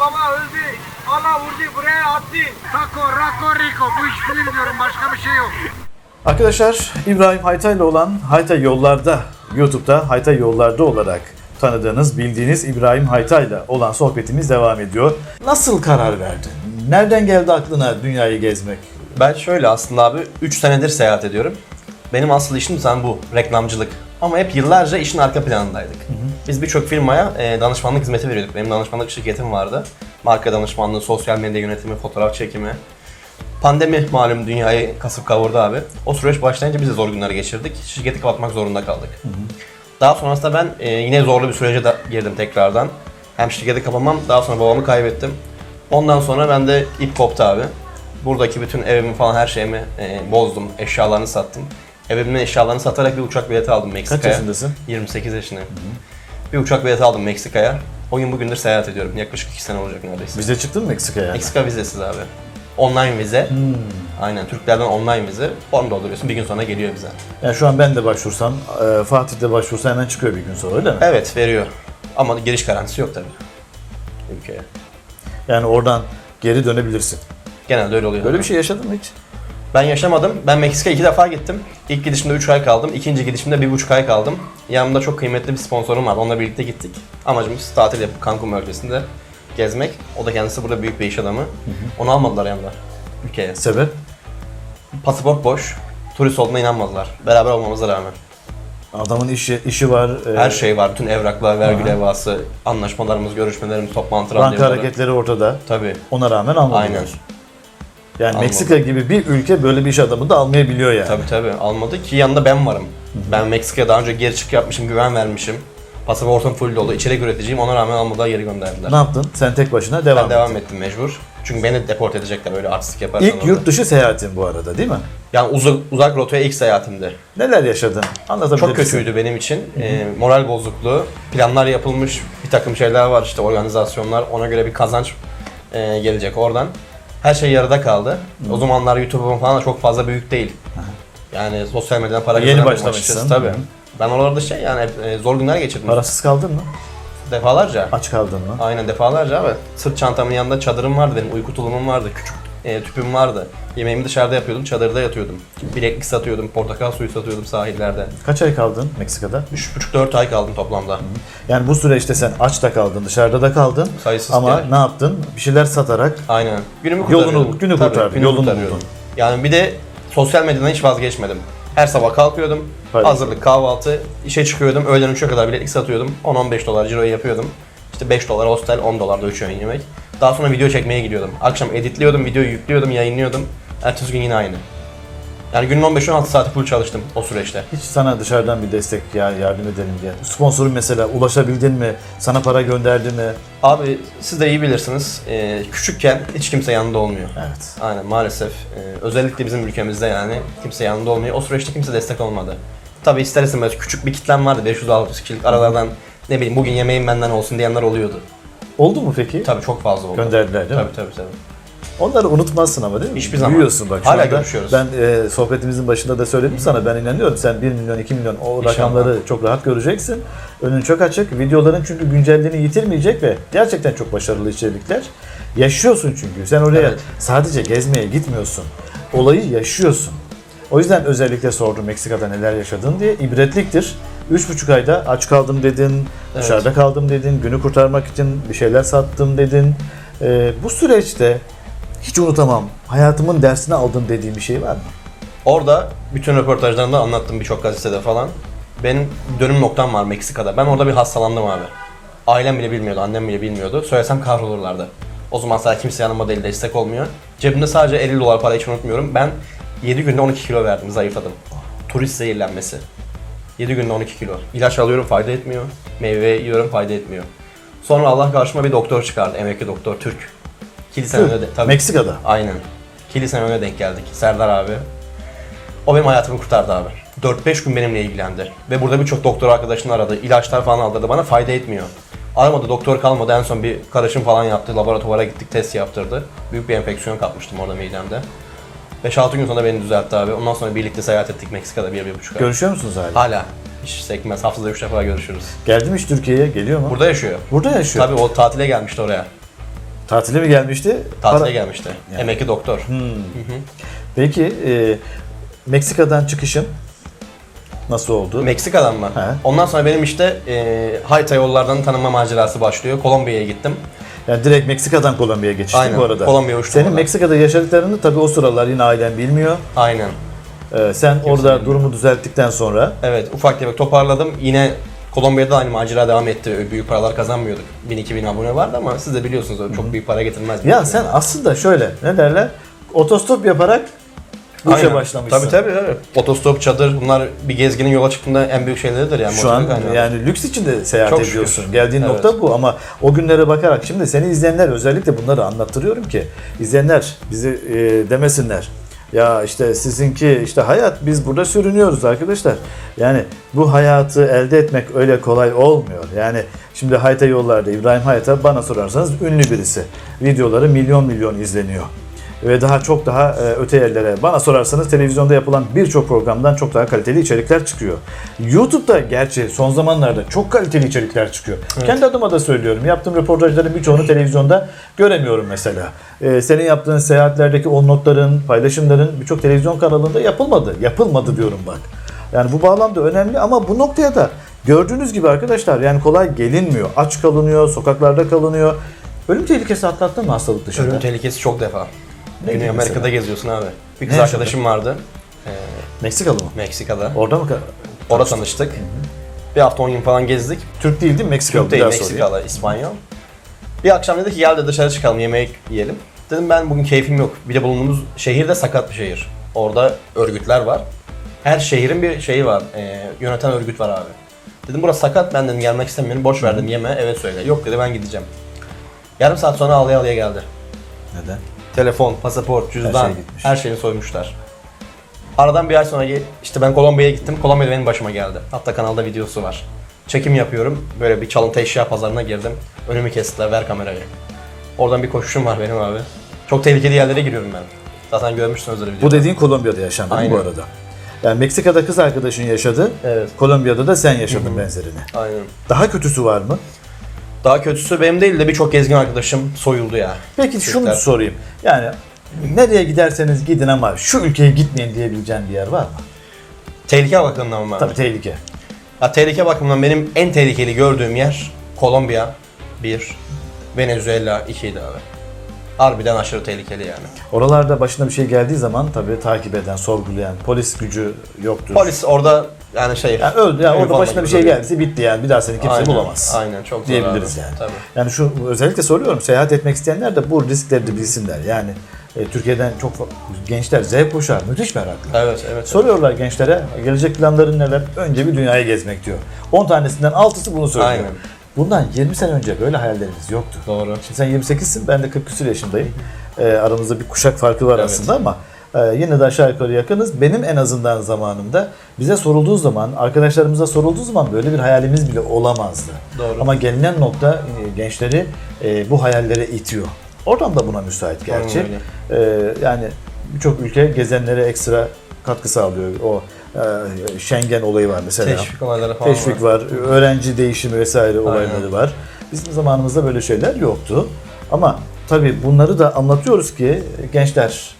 baba öldü. Allah vurdu buraya attı. Taco, Rako, Rico. Bu iş film diyorum başka bir şey yok. Arkadaşlar İbrahim Hayta ile olan Hayta Yollarda YouTube'da Hayta Yollarda olarak tanıdığınız, bildiğiniz İbrahim Hayta ile olan sohbetimiz devam ediyor. Nasıl karar verdin? Nereden geldi aklına dünyayı gezmek? Ben şöyle aslında abi 3 senedir seyahat ediyorum. Benim asıl işim zaten bu reklamcılık. Ama hep yıllarca işin arka planındaydık. Biz birçok firmaya e, danışmanlık hizmeti veriyorduk. Benim danışmanlık şirketim vardı. Marka danışmanlığı, sosyal medya yönetimi, fotoğraf çekimi. Pandemi malum dünyayı kasıp kavurdu abi. O süreç başlayınca biz de zor günler geçirdik. Şirketi kapatmak zorunda kaldık. Daha sonrasında ben e, yine zorlu bir sürece de girdim tekrardan. Hem şirketi kapamam, daha sonra babamı kaybettim. Ondan sonra ben de ip koptu abi. Buradaki bütün evimi falan her şeyimi e, bozdum, eşyalarını sattım. Evimin eşyalarını satarak bir uçak bileti aldım Meksika'ya. Kaç yaşındasın? 28 yaşındayım. Bir uçak bileti aldım Meksika'ya. O gün bugündür seyahat ediyorum. Yaklaşık 2 sene olacak neredeyse. Bize çıktın mı Meksika'ya? Meksika vizesiz abi. Online vize. Hmm. Aynen Türklerden online vize. Form dolduruyorsun bir gün sonra geliyor bize. Yani şu an ben de başvursam, e, Fatih de başvursa hemen çıkıyor bir gün sonra öyle mi? Evet veriyor. Ama giriş garantisi yok tabii. Ülkeye. Yani oradan geri dönebilirsin. Genelde öyle oluyor. Böyle bir şey yaşadın mı hiç? Ben yaşamadım. Ben Meksika'ya iki defa gittim. İlk gidişimde 3 ay kaldım. İkinci gidişimde 1,5 ay kaldım. Yanımda çok kıymetli bir sponsorum var. Onunla birlikte gittik. Amacımız tatil yapıp Cancun bölgesinde gezmek. O da kendisi burada büyük bir iş adamı. Onu almadılar yanında ülkeye. Sebep? Pasaport boş. Turist olduğuna inanmadılar. Beraber olmamıza rağmen. Adamın işi işi var. e, Her şey var. Bütün evraklar, vergi Aha. levhası, anlaşmalarımız, görüşmelerimiz, toplantı banka randevuları. hareketleri ortada. Tabii. Ona rağmen almadılar. Aynen. Yani Almadı. Meksika gibi bir ülke böyle bir iş adamı da almayabiliyor yani. Tabii tabii almadı ki yanında ben varım. Ben Meksika'ya daha önce geri çık yapmışım, güven vermişim. Pasaportum full dolu, içerik üreticiyim. Ona rağmen almadılar, geri gönderdiler. Ne yaptın? Sen tek başına devam Ben et. devam ettim mecbur. Çünkü beni deport edecekler öyle artistik yaparsan. İlk orada. yurt dışı seyahatin bu arada değil mi? Yani uzak, uzak rotaya ilk seyahatimdi. Neler yaşadın? Anlatabilir Çok misin? kötüydü benim için. Ee, moral bozukluğu. Planlar yapılmış, bir takım şeyler var işte organizasyonlar. Ona göre bir kazanç e, gelecek oradan. Her şey yarıda kaldı. O zamanlar YouTube'um falan da çok fazla büyük değil. Yani sosyal medyadan para Yeni başlamışsın. açıkçası, Tabii. Hı. Ben oralarda şey yani hep, e, zor günler geçirdim. Parasız kaldın mı? Defalarca. Aç kaldın mı? Aynen defalarca abi. Sırt çantamın yanında çadırım vardı benim, uyku tulumum vardı, küçük e, tüpüm vardı. Yemeğimi dışarıda yapıyordum, çadırda yatıyordum. Bileklik satıyordum, portakal suyu satıyordum sahillerde. Kaç ay kaldın Meksika'da? 3,5-4 ay kaldım toplamda. Yani bu süreçte sen aç da kaldın, dışarıda da kaldın. Sayısız Ama kere. ne yaptın? Bir şeyler satarak Aynen. Günümü Yolunu- günü Tabii, kurtardın, yolunu buldun. Yani bir de sosyal medyadan hiç vazgeçmedim. Her sabah kalkıyordum, Hayır. hazırlık, kahvaltı, işe çıkıyordum, öğlen 3'e kadar bileklik satıyordum. 10-15 dolar ciroyu yapıyordum. İşte 5 dolar hostel, 10 dolar da 3 öğün yemek. Daha sonra video çekmeye gidiyordum. Akşam editliyordum, videoyu yüklüyordum, yayınlıyordum. Ertesi gün yine aynı. Yani günün 15-16 saati full çalıştım o süreçte. hiç sana dışarıdan bir destek ya yardım edelim diye. Sponsorun mesela ulaşabildin mi? Sana para gönderdi mi? Abi siz de iyi bilirsiniz. Ee, küçükken hiç kimse yanında olmuyor. Evet. Aynen maalesef. Ee, özellikle bizim ülkemizde yani kimse yanında olmuyor. O süreçte kimse destek olmadı. Tabii ister istemez küçük bir kitlem vardı 500-600 kişilik aralardan ne bileyim bugün yemeğim benden olsun diyenler oluyordu. Oldu mu peki? Tabii çok fazla oldu. Gönderdiler değil mi? Tabii tabii tabii. Onları unutmazsın ama değil mi? Hiçbir zaman. Büyüyorsun bak. Hala görüşüyoruz. Ben e, sohbetimizin başında da söyledim sana. Ben inanıyorum. Sen 1 milyon, 2 milyon o İnşallah. rakamları çok rahat göreceksin. Önün çok açık. Videoların çünkü güncelliğini yitirmeyecek ve gerçekten çok başarılı içerikler. Yaşıyorsun çünkü. Sen oraya Evet. sadece gezmeye gitmiyorsun. Olayı yaşıyorsun. O yüzden özellikle sordum Meksika'da neler yaşadın diye. İbretliktir. Üç buçuk ayda aç kaldım dedin, Evet. dışarıda kaldım dedin, günü kurtarmak için bir şeyler sattım dedin. Ee, bu süreçte hiç unutamam, hayatımın dersini aldım dediğim bir şey var mı? Orada bütün röportajlarımda anlattım birçok gazetede falan. Benim dönüm noktam var Meksika'da. Ben orada bir hastalandım abi. Ailem bile bilmiyordu, annem bile bilmiyordu. Söylesem kahrolurlardı. O zaman sadece kimse yanıma değil, destek olmuyor. Cebimde sadece 50 dolar para hiç unutmuyorum. Ben 7 günde 12 kilo verdim, zayıfladım. Turist zehirlenmesi. 7 günde 12 kilo. İlaç alıyorum, fayda etmiyor. Meyve yiyorum, fayda etmiyor. Sonra Allah karşıma bir doktor çıkardı, emekli doktor, Türk. Kilisen önünde, de- tabii. Meksika'da. Aynen. Kilisen önüne denk geldik. Serdar abi. O benim hayatımı kurtardı abi. 4-5 gün benimle ilgilendi. Ve burada birçok doktor arkadaşını aradı. ilaçlar falan aldırdı. Bana fayda etmiyor. Aramadı, doktor kalmadı. En son bir karışım falan yaptı. Laboratuvara gittik, test yaptırdı. Büyük bir enfeksiyon kapmıştım orada midemde. 5-6 gün sonra beni düzeltti abi. Ondan sonra birlikte seyahat ettik Meksika'da 1-1,5 ay. Görüşüyor musunuz hala? Hala. Hiç sekmez. Haftada 3 defa görüşürüz. Geldi mi hiç Türkiye'ye? Geliyor mu? Burada yaşıyor. Burada yaşıyor. Tabii o tatile gelmişti oraya. Tatile mi gelmişti? Tatile Para- gelmişti. Emekli doktor. Peki e, Meksika'dan çıkışın nasıl oldu? Meksika'dan mı? He. Ondan sonra benim işte e, Hayta yollardan tanınma macerası başlıyor. Kolombiya'ya gittim. Yani direkt Meksika'dan Kolombiya'ya geçiştin Aynen, bu arada. Kolombiya'ya uçtum Senin oradan. Meksika'da yaşadıklarını tabii o sıralar yine ailen bilmiyor. Aynen. Ee, sen orada durumu düzelttikten sonra Evet ufak tefek toparladım. Yine Kolombiya'da aynı macera devam etti. Büyük paralar kazanmıyorduk. 1000-2000 abone vardı ama siz de biliyorsunuz öyle çok büyük para getirmez. ya sen aslında şöyle ne derler? Otostop yaparak işe Aynen. başlamışsın. Tabii tabii. tabii. Otostop, çadır bunlar bir gezginin yola çıktığında en büyük şeyleridir yani. Şu an kaynağı. yani lüks içinde seyahat Çok şükür. ediyorsun. Geldiğin Evet. nokta bu ama o günlere bakarak şimdi seni izleyenler özellikle bunları anlattırıyorum ki izleyenler bizi e, demesinler. Ya işte sizinki işte hayat biz burada sürünüyoruz arkadaşlar. Yani bu hayatı elde etmek öyle kolay olmuyor. Yani şimdi Hayta yollarda İbrahim Hayata bana sorarsanız ünlü birisi. Videoları milyon milyon izleniyor ve daha çok daha e, öte yerlere. Bana sorarsanız televizyonda yapılan birçok programdan çok daha kaliteli içerikler çıkıyor. YouTube'da gerçi son zamanlarda çok kaliteli içerikler çıkıyor. Kendi adıma da söylüyorum. Yaptığım röportajların birçoğunu televizyonda göremiyorum mesela. E, senin yaptığın seyahatlerdeki o notların, paylaşımların birçok televizyon kanalında yapılmadı. Yapılmadı diyorum bak. Yani bu bağlamda önemli ama bu noktaya da gördüğünüz gibi arkadaşlar yani kolay gelinmiyor. Aç kalınıyor, sokaklarda kalınıyor. Ölüm tehlikesi atlattın mı hastalık dışında? Ölüm tehlikesi çok defa. Ne Güney Amerika'da mesela? geziyorsun abi. Bir kız Ne arkadaşım vardı. Ee, Meksikalı mı? Meksika'da. Orada mı? ka- Orada tanıştık. Bir hafta 10 gün falan gezdik. Türk değil değil mi? Meksikalı. Türk değil, Bir daha sorayım. Meksikalı, İspanyol. Bir akşam dedi ki gel de dışarı çıkalım yemek yiyelim. Dedim ben bugün keyfim yok. Bir de bulunduğumuz şehir de sakat bir şehir. Orada örgütler var. Her şehrin bir şeyi var. e, yöneten örgüt var abi. Dedim burası sakat ben dedim gelmek istemiyorum. Boş verdim yeme evet söyle. Yok dedi ben gideceğim. Yarım saat sonra ağlaya ağlaya geldi. Neden? Telefon, pasaport, cüzdan şey gitmiş. her şeyini soymuşlar. Aradan bir ay sonra işte ben Kolombiya'ya gittim. Kolombiya'da benim başıma geldi. Hatta kanalda videosu var. Çekim yapıyorum. Böyle bir çalıntı eşya pazarına girdim. Önümü kestiler. Ver kamerayı. Oradan bir koşuşum var benim abi. Çok tehlikeli yerlere giriyorum ben. Zaten görmüşsünüz öyle Bu videoda. dediğin Kolombiya'da yaşandı mi bu Aynen. arada? Yani Meksika'da kız arkadaşın yaşadı. Evet. Kolombiya'da da sen yaşadın benzerini. Aynen. Daha kötüsü var mı? Daha kötüsü benim değil de birçok gezgin arkadaşım soyuldu ya. Peki şunu Türkler. sorayım. Yani nereye giderseniz gidin ama şu ülkeye gitmeyin diyebileceğin bir yer var mı? Tehlike bakımından mı? Tabii tehlike. Ya, tehlike bakımından benim en tehlikeli gördüğüm yer Kolombiya 1, Venezuela 2'ydi abi. Harbiden aşırı tehlikeli yani. Oralarda başına bir şey geldiği zaman tabii takip eden, sorgulayan, polis gücü yoktur. Polis orada yani şey... Yani öldü. Yani orada başına bir şey geldiyse bitti yani. Bir daha seni kimse Aynen, bulamaz. Aynen çok zor diyebiliriz abi. yani. Tabii. Yani şu özellikle soruyorum seyahat etmek isteyenler de bu riskleri de bilsinler. Yani e, Türkiye'den çok gençler Z kuşağı müthiş meraklı. Evet evet. Soruyorlar gençlere gelecek planların neler? Önce bir dünyayı gezmek diyor. 10 tanesinden 6'sı bunu söylüyor. Aynen. Bundan 20 sene önce böyle hayallerimiz yoktu. Doğru. Şimdi sen 28'sin ben de 40 küsur yaşındayım. Ee, aramızda bir kuşak farkı var Evet. aslında ama e, yine de aşağı yukarı yakınız. Benim en azından zamanımda bize sorulduğu zaman, arkadaşlarımıza sorulduğu zaman böyle bir hayalimiz bile olamazdı. Doğru. Ama gelinen nokta e, gençleri e, bu hayallere itiyor. Oradan da buna müsait gerçi. Aynen Ee, yani birçok ülke gezenlere ekstra katkı sağlıyor. O e, Schengen olayı var mesela. Teşvik olayları falan Teşvik var. var, öğrenci değişimi vesaire olayları var. Bizim zamanımızda böyle şeyler yoktu. Ama tabii bunları da anlatıyoruz ki gençler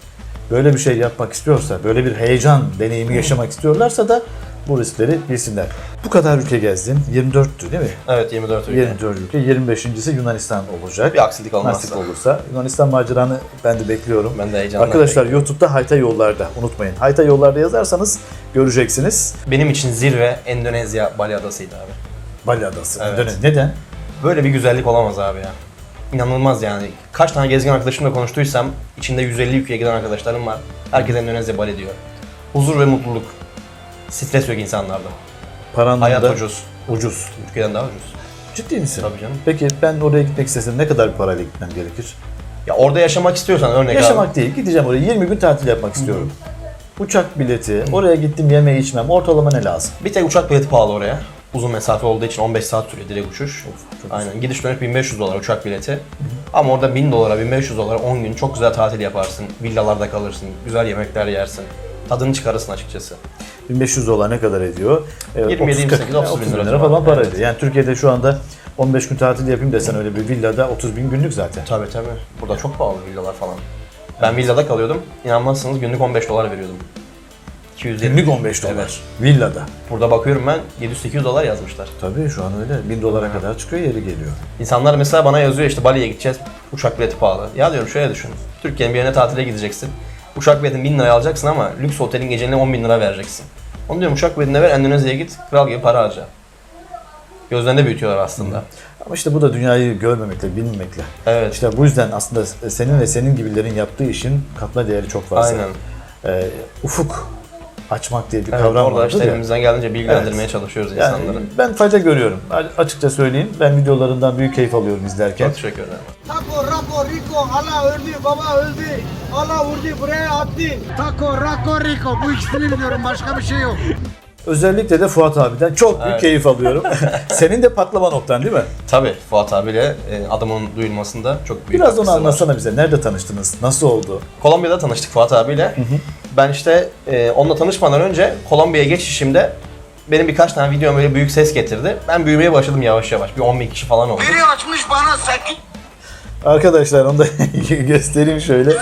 böyle bir şey yapmak istiyorsa, böyle bir heyecan deneyimi yaşamak istiyorlarsa da bu riskleri bilsinler. Bu kadar ülke gezdin. 24'tü değil mi? Evet 24 ülke. 24 ülke. 25.si Yunanistan olacak. Bir aksilik olmazsa. Nasip olursa. Yunanistan maceranı ben de bekliyorum. Ben de heyecanla Arkadaşlar YouTube'da Hayta Yollarda unutmayın. Hayta Yollarda yazarsanız göreceksiniz. Benim için zirve Endonezya Bali Adası'ydı abi. Bali Adası. Evet. Endonezya. Neden? Böyle bir güzellik olamaz abi ya. İnanılmaz yani. Kaç tane gezgin arkadaşımla konuştuysam içinde 150 ülkeye giden arkadaşlarım var. Herkes Endonezya Bali diyor. Huzur ve mutluluk. Stres yok insanlarda. Paran Hayat da ucuz. ucuz. Türkiye'den daha ucuz. Ciddi misin? Tabii canım. Peki ben oraya gitmek istesem ne kadar bir parayla gitmem gerekir? Ya orada yaşamak istiyorsan örnek Yaşamak abi. değil. Gideceğim oraya 20 gün tatil yapmak istiyorum. Uçak bileti, oraya gittim yeme içmem. Ortalama ne lazım? Bir tek uçak bileti pahalı oraya. Uzun mesafe olduğu için 15 saat sürüyor direkt uçuş. çok Aynen. Gidiş dönüş 1500 dolar uçak bileti. Ama orada 1000 dolara 1500 dolara 10 gün çok güzel tatil yaparsın. Villalarda kalırsın. Güzel yemekler yersin. Tadını çıkarırsın açıkçası. 1500 dolar ne kadar ediyor? Evet, 27, 30, 28, 30 bin lira falan para civarı, ediyor. Yani Türkiye'de şu anda 15 gün tatil yapayım desen öyle bir villada 30 bin günlük zaten. Tabii tabii. Burada çok pahalı villalar falan. Ben villada kalıyordum. İnanmazsınız günlük 15 dolar veriyordum. 250. Günlük 15 dolar. Evet. Villada. Burada bakıyorum ben 700-800 dolar yazmışlar. Tabii şu an öyle. 1000 dolara kadar çıkıyor yeri geliyor. İnsanlar mesela bana yazıyor işte Bali'ye gideceğiz. Uçak bileti pahalı. Ya diyorum şöyle düşün. Türkiye'nin bir yerine tatile gideceksin. Uçak biletini 1000 liraya alacaksın ama lüks otelin geceliğine 10 bin lira vereceksin. Onu diyorum uçak biletini ver Endonezya'ya git. Kral gibi para harca. Gözlerinde büyütüyorlar aslında. Ama işte bu da dünyayı görmemekle, bilmemekle. Evet. İşte bu yüzden aslında senin ve senin gibilerin yaptığı işin katma değeri çok fazla. Aynen. Ee, ufuk açmak diye bir Evet, kavram orada vardır işte ya. elimizden geldiğince bilgilendirmeye Evet. çalışıyoruz Yani insanları. ben fayda görüyorum. Açıkça söyleyeyim. Ben videolarından büyük keyif alıyorum izlerken. Çok teşekkür ederim. Taco, Rako, Rico, Allah öldü, baba öldü. Allah vurdu, buraya attı. Taco, Rako, Rico. Bu ikisini biliyorum, başka bir şey yok. Özellikle de Fuat abiden çok büyük Evet. keyif alıyorum. Senin de patlama noktan değil mi? Tabii Fuat abiyle e, adamın duyulmasında çok büyük Biraz onu katkısı var. anlatsana bize. Nerede tanıştınız? Nasıl oldu? Kolombiya'da tanıştık Fuat abiyle. Ben işte e, onunla tanışmadan önce Kolombiya'ya geçişimde benim birkaç tane videom böyle büyük ses getirdi. Ben büyümeye başladım yavaş yavaş. Bir 10 bin kişi falan oldu. Biri açmış bana 8 Arkadaşlar onu da göstereyim şöyle. 100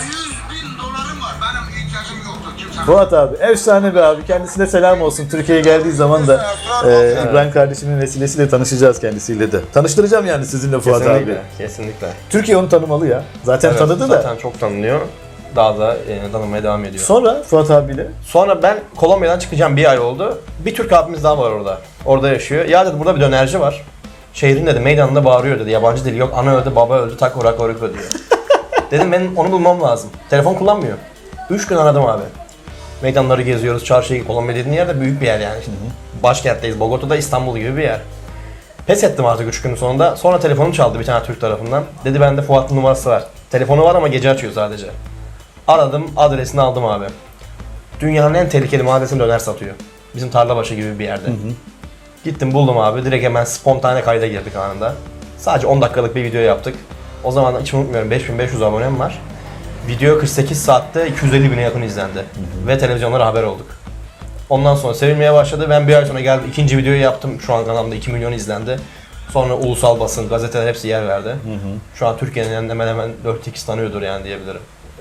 Fuat abi efsane bir abi. Kendisine selam olsun. Türkiye'ye geldiği zaman da e, İbrahim kardeşimin vesilesiyle tanışacağız kendisiyle de. Tanıştıracağım yani sizinle Fuat abi. Kesinlikle, kesinlikle. Türkiye onu tanımalı ya. Zaten Evet, tanıdı da. Zaten çok tanınıyor. Daha da e, tanınmaya devam ediyor. Sonra Fuat abiyle Sonra ben Kolombiya'dan çıkacağım bir ay oldu. Bir Türk abimiz daha var orada. Orada yaşıyor. Ya dedi burada bir dönerci var. Şehrin dedi meydanında bağırıyor dedi. Yabancı dili yok. Ana öldü, baba öldü, taco rako riko diyor. Dedim benim onu bulmam lazım. Telefon kullanmıyor. Üç gün aradım abi. Meydanları geziyoruz. Çarşıyı, Kolombiya dediğin yer de büyük bir yer yani. Şimdi başkentteyiz. Bogota'da İstanbul gibi bir yer. Pes ettim artık üç günün sonunda. Sonra telefonum çaldı bir tane Türk tarafından. Dedi bende Fuat'ın numarası var. Telefonu var ama gece açıyor sadece. Aradım, adresini aldım abi. Dünyanın en tehlikeli mahallesinde döner satıyor. Bizim Tarlabaşı gibi bir yerde. Gittim buldum abi. Direkt hemen spontane kayda girdik anında. Sadece 10 dakikalık bir video yaptık. O zaman hiç unutmuyorum 5500 abonem var. Video 48 saatte 250 bine yakın izlendi. Ve televizyonlara haber olduk. Ondan sonra sevilmeye başladı. Ben bir ay sonra geldim ikinci videoyu yaptım. Şu an kanalımda 2 milyon izlendi. Sonra ulusal basın, gazeteler hepsi yer verdi. Şu an Türkiye'nin hemen hemen 4-2 tanıyordur yani diyebilirim.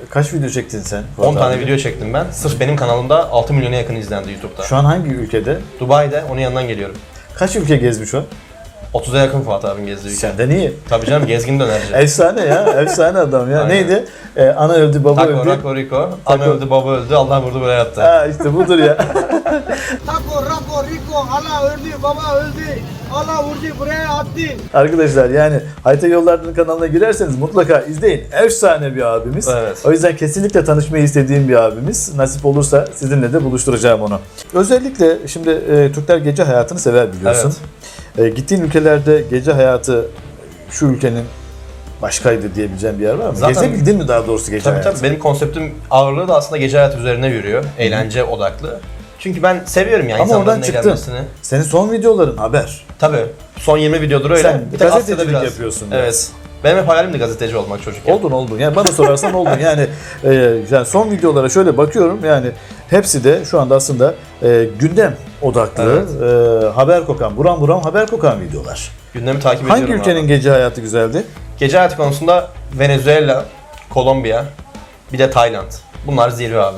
kaç video çektin sen? Fuat 10 tane video çektim ben. Sırf benim kanalımda 6 milyona yakın izlendi YouTube'da. Şu an hangi ülkede? Dubai'de onun yanından geliyorum. Kaç ülke gezmiş o? 30'a yakın Fuat abim gezdiği ülke. Senden iyi. Tabii canım gezgin dönerci. Efsane ya. Efsane adam ya. Aynen. Neydi? Ee, ana öldü, baba Taco, öldü. Rako, Rico. Ana Taco. öldü, baba öldü. Allah vurdu buraya yattı. Ha işte budur ya. Taco, Rako, Rico. Allah öldü, baba öldü. Allah vurdu, buraya attı. Arkadaşlar yani Hayta Yollardı'nın kanalına girerseniz mutlaka izleyin. Efsane bir abimiz. Evet. O yüzden kesinlikle tanışmayı istediğim bir abimiz. Nasip olursa sizinle de buluşturacağım onu. Özellikle şimdi e, Türkler gece hayatını sever biliyorsun. E, gittiğin ülkelerde gece hayatı şu ülkenin başkaydı diyebileceğim bir yer var mı? Zaten- Gezebildin mi daha doğrusu gece Tabii hayatı? tabii benim konseptim ağırlığı da aslında gece hayatı üzerine yürüyor. Eğlence odaklı. Çünkü ben seviyorum yani Ama insanların oradan çıktın. eğlenmesini. Senin son videoların haber. Tabii. Son 20 videodur öyle. Sen Bir gazetecilik biraz. yapıyorsun. Evet. Benim hep hayalimdi gazeteci olmak çocukken. Oldun oldun. Yani bana sorarsan oldun. Yani, e, yani son videolara şöyle bakıyorum. Yani hepsi de şu anda aslında e, gündem odaklı, e, haber kokan, buram buram haber kokan videolar. Gündemi takip Hangi ediyorum ülkenin abi. gece hayatı güzeldi? Gece hayatı konusunda Venezuela, Kolombiya, bir de Tayland. Bunlar zirve abi.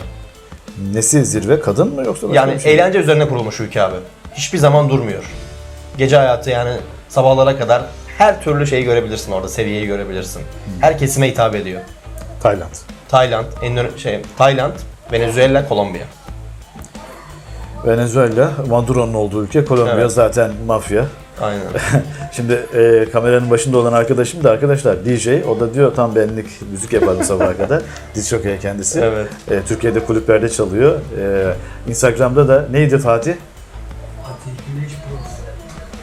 Nesi zirve? Kadın mı yoksa başka Yani şey mi? eğlence üzerine kurulmuş ülke abi. Hiçbir zaman durmuyor. Gece hayatı yani sabahlara kadar her türlü şeyi görebilirsin orada, seviyeyi görebilirsin. Her kesime hitap ediyor. Tayland. Tayland, Endone- şey, Tayland, Venezuela, Kolombiya. Venezuela, Maduro'nun olduğu ülke. Kolombiya Evet. zaten mafya. Aynen. Şimdi e, kameranın başında olan arkadaşım da arkadaşlar DJ. O da diyor tam benlik müzik yaparım sabaha kadar. Diz jockey kendisi. Evet. E, Türkiye'de kulüplerde çalıyor. E, Instagram'da da neydi Fatih?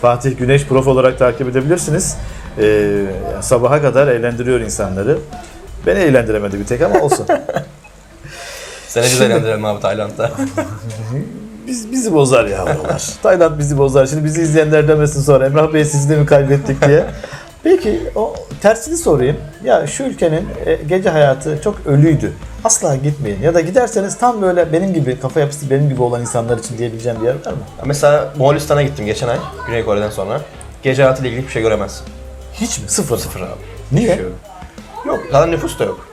Fatih Güneş Prof olarak takip edebilirsiniz. E, sabaha kadar eğlendiriyor insanları. Beni eğlendiremedi bir tek ama olsun. Seni biz eğlendirelim abi Tayland'da. Biz, bizi bozar ya oralar. Tayland bizi bozar. Şimdi bizi izleyenler demesin sonra Emrah Bey sizi de mi kaybettik diye. Peki o tersini sorayım. Ya şu ülkenin e, gece hayatı çok ölüydü. Asla gitmeyin. Ya da giderseniz tam böyle benim gibi kafa yapısı benim gibi olan insanlar için diyebileceğim bir yer var mı? Mesela Moğolistan'a gittim geçen ay, Güney Kore'den sonra. gece hayatıyla ilgili bir şey göremezsin. Hiç mi? Sıfır. Sıfır abi. Niye? Hiçbir şey yok. Yok, zaten nüfus da yok.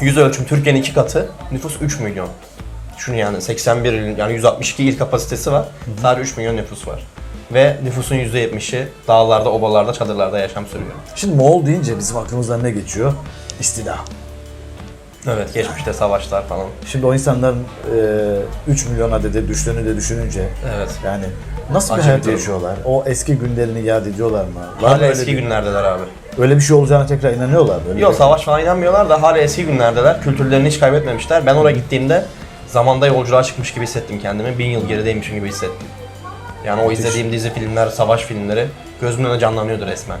Yüz ölçüm Türkiye'nin iki katı, nüfus 3 milyon. Şunu yani 81 ilin, yani 162 il kapasitesi var. Sadece 3 milyon nüfus var. Ve nüfusun %70'i dağlarda, obalarda, çadırlarda yaşam sürüyor. Şimdi Moğol deyince bizim aklımızdan ne geçiyor? İstila. Evet, geçmişte savaşlar falan. Şimdi o insanların e, 3 milyon adede düştüğünü de düşününce Evet. yani nasıl bir Acı bir hayat durum. yaşıyorlar? O eski günlerini yad ediyorlar mı? Var mı Hala öyle eski bir- günlerdeler abi. Öyle bir şey olacağına tekrar inanıyorlar mı? Öyle Yok bir- savaş falan inanmıyorlar da hala eski günlerdeler. Kültürlerini hiç kaybetmemişler. Ben oraya gittiğimde zamanda yolculuğa çıkmış gibi hissettim kendimi. Bin yıl gerideymişim gibi hissettim. Yani o izlediğim dizi filmler, savaş filmleri gözümün önüne canlanıyordu resmen.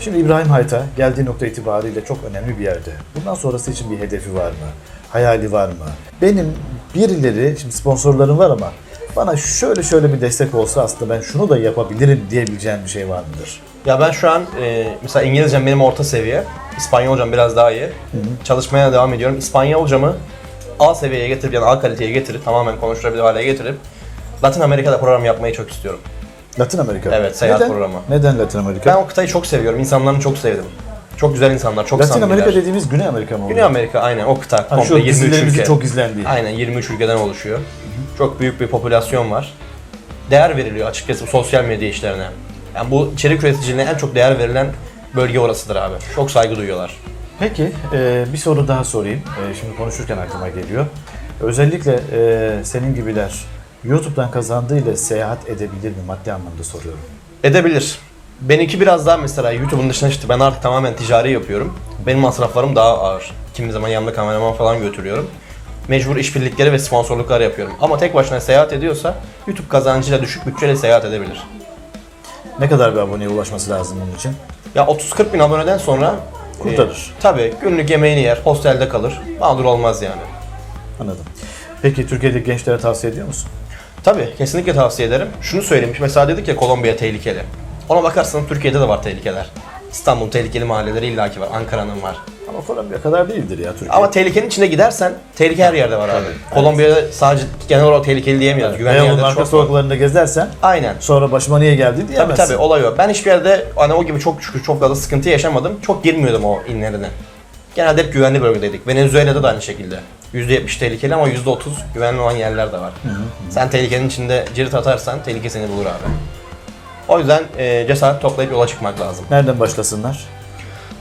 Şimdi İbrahim Hayta geldiği nokta itibariyle çok önemli bir yerde. Bundan sonrası için bir hedefi var mı? Hayali var mı? Benim birileri, şimdi sponsorlarım var ama bana şöyle şöyle bir destek olsa aslında ben şunu da yapabilirim diyebileceğim bir şey var mıdır? Ya ben şu an e, mesela İngilizcem benim orta seviye, İspanyolcam biraz daha iyi. Çalışmaya devam ediyorum. İspanyolcamı A seviyeye getirip yani A kaliteye getirip tamamen konuşulabilir hale getirip Latin Amerika'da program yapmayı çok istiyorum. Latin Amerika. Evet, seyahat Neden? programı. Neden Latin Amerika? Ben o kıtayı çok seviyorum. İnsanlarını çok sevdim. Çok güzel insanlar, çok Latin samimiler. Amerika dediğimiz Güney Amerika mı oluyor? Güney Amerika aynen o kıta Hani komple şu 23 dizilerimizin ülke. çok izlendiği. Aynen 23 ülkeden oluşuyor. Çok büyük bir popülasyon var. Değer veriliyor açıkçası sosyal medya işlerine. Yani bu içerik üreticiliğine en çok değer verilen bölge orasıdır abi. Çok saygı duyuyorlar. Peki e, bir soru daha sorayım. E, şimdi konuşurken aklıma geliyor. Özellikle e, senin gibiler YouTube'dan kazandığıyla seyahat edebilir mi maddi anlamda soruyorum. Edebilir. Benimki biraz daha mesela YouTube'un dışına çıktı. Ben artık tamamen ticari yapıyorum. Benim masraflarım daha ağır. Kimi zaman yanımda kameraman falan götürüyorum. Mecbur işbirlikleri ve sponsorluklar yapıyorum. Ama tek başına seyahat ediyorsa YouTube kazancıyla düşük bütçeyle seyahat edebilir. Ne kadar bir aboneye ulaşması lazım bunun için? Ya 30-40 bin aboneden sonra Kurtarır. e, tabii günlük yemeğini yer, hostelde kalır. Mağdur olmaz yani. Anladım. Peki Türkiye'deki gençlere tavsiye ediyor musun? Tabii kesinlikle tavsiye ederim. Şunu söyleyeyim. Mesela dedik ya Kolombiya tehlikeli. Ona bakarsan Türkiye'de de var tehlikeler. İstanbul tehlikeli mahalleleri illaki var. Ankara'nın var. Ama Kolombiya kadar değildir ya Türkiye. Ama tehlikenin içine gidersen tehlike her yerde var abi. Kolombiya'da sadece genel olarak tehlikeli diyemiyoruz. Güvenli Beyoğlu'nun yerleri arka sokaklarında gezersen Aynen. sonra başıma niye geldi Tabii diyemezsin. tabii olay o. Ben hiçbir yerde hani o gibi çok şükür çok fazla sıkıntı yaşamadım. Çok girmiyordum o inlerine. Genelde hep güvenli bölgedeydik. Venezuela'da da aynı şekilde. %70 tehlikeli ama %30 güvenli olan yerler de var. Sen tehlikenin içinde cirit atarsan tehlike seni bulur abi. O yüzden e, cesaret toplayıp yola çıkmak lazım. Nereden başlasınlar?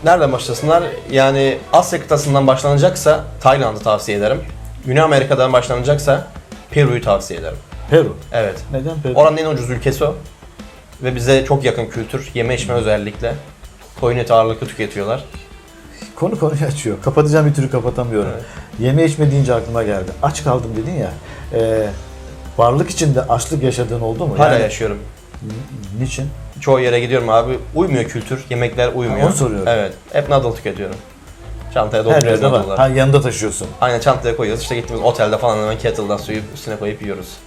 Nereden başlasınlar? Yani Asya kıtasından başlanacaksa Tayland'ı tavsiye ederim. Güney Amerika'dan başlanacaksa Peru'yu tavsiye ederim. Peru. Evet. Neden Peru? Oranın en ucuz ülkesi o. Ve bize çok yakın kültür. Yeme içme özellikle. Koyun eti ağırlıklı tüketiyorlar. Konu konuyu açıyor. Kapatacağım bir türlü kapatamıyorum. Evet. Yeme içme deyince aklıma geldi. Aç kaldım dedin ya. E, varlık içinde açlık yaşadığın oldu mu? Hala Yani yaşıyorum. Niçin? Çoğu yere gidiyorum abi. Uymuyor kültür. Yemekler uymuyor. Ha, onu soruyorum. Evet. Hep noodle tüketiyorum. Çantaya dolduruyoruz noodle'ları. Ha, yanında taşıyorsun. Aynen çantaya koyuyoruz. İşte gittiğimiz otelde falan hemen kettle'dan suyu üstüne koyup yiyoruz.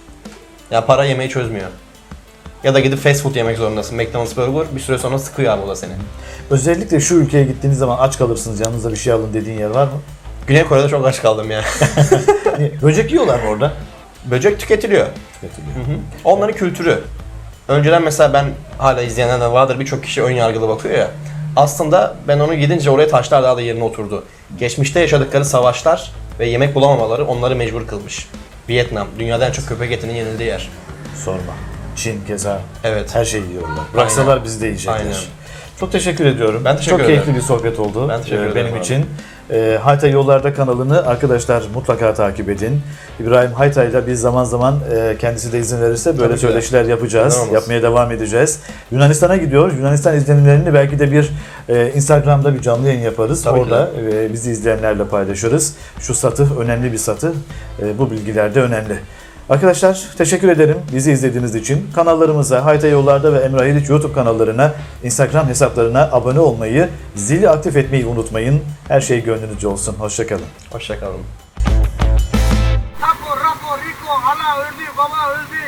Ya para yemeği çözmüyor. Ya da gidip fast food yemek zorundasın. McDonald's burger bir süre sonra sıkıyor abi o da seni. Özellikle şu ülkeye gittiğiniz zaman aç kalırsınız yanınıza bir şey alın dediğin yer var mı? Güney Kore'de çok aç kaldım ya. Böcek yiyorlar mı orada? Böcek tüketiliyor. Tüketiliyor. Onların kültürü. Önceden mesela ben hala izleyenler de vardır birçok kişi ön yargılı bakıyor ya. Aslında ben onu gidince oraya taşlar daha da yerine oturdu. Geçmişte yaşadıkları savaşlar ve yemek bulamamaları onları mecbur kılmış. Vietnam, dünyada en çok köpek etinin yenildiği yer. Sorma. Çin keza. Evet. Her şeyi yiyorlar. Bıraksalar biz de yiyecekler. Aynen. Çok teşekkür ediyorum. Ben teşekkür Çok ederim. keyifli bir sohbet oldu. Ben teşekkür Ee, ederim Benim abi. için. Ee, Hayta Yollarda kanalını arkadaşlar mutlaka takip edin. İbrahim Hayta ile biz zaman zaman e, kendisi de izin verirse böyle Tabii ki de. söyleşiler yapacağız. Neden olmasın? Yapmaya devam edeceğiz. Yunanistan'a gidiyor. Yunanistan izlenimlerini belki de bir e, Instagram'da bir canlı yayın yaparız. Tabii Orada e, bizi izleyenlerle paylaşırız. Şu satı önemli bir satı. E, bu bilgiler de önemli. Arkadaşlar teşekkür ederim bizi izlediğiniz için. Kanallarımıza Hayta Yollarda ve Emrah İliç YouTube kanallarına, Instagram hesaplarına abone olmayı, zili aktif etmeyi unutmayın. Her şey gönlünüzce olsun. Hoşçakalın. Hoşçakalın. Taco, raco, rico, hala öldü, baba öldü.